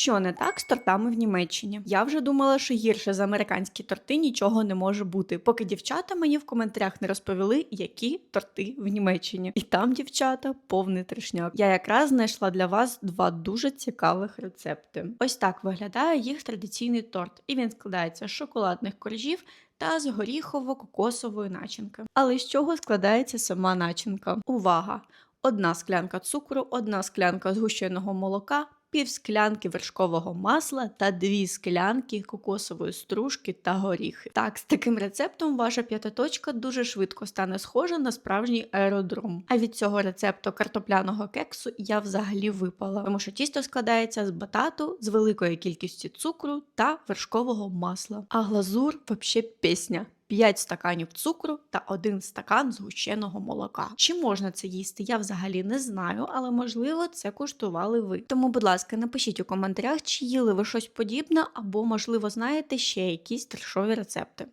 Що не так з тортами в Німеччині? Я вже думала, що гірше за американські торти нічого не може бути, поки дівчата мені в коментарях не розповіли, які торти в Німеччині. І там, дівчата, повний трешняк. Я якраз знайшла для вас два дуже цікавих рецепти. Ось так виглядає їх традиційний торт, і він складається з шоколадних коржів. Та з горіхово-кокосової начинки. Але з чого складається сама начинка? Увага! Одна склянка цукру, одна склянка згущеного молока, пів склянки вершкового масла та дві склянки кокосової стружки та горіхи. Так, з таким рецептом ваша п'ятиточка дуже швидко стане схожа на справжній аеродром. А від цього рецепту картопляного кексу я взагалі випала, тому що тісто складається з батату, з великої кількістю цукру та вершкового масла. А глазур вообще пісня. 5 стаканів цукру та 1 стакан згущеного молока. Чи можна це їсти? Я взагалі не знаю, але можливо це куштували ви. Тому, будь ласка, напишіть у коментарях, чи їли ви щось подібне, або можливо знаєте ще якісь трешові рецепти.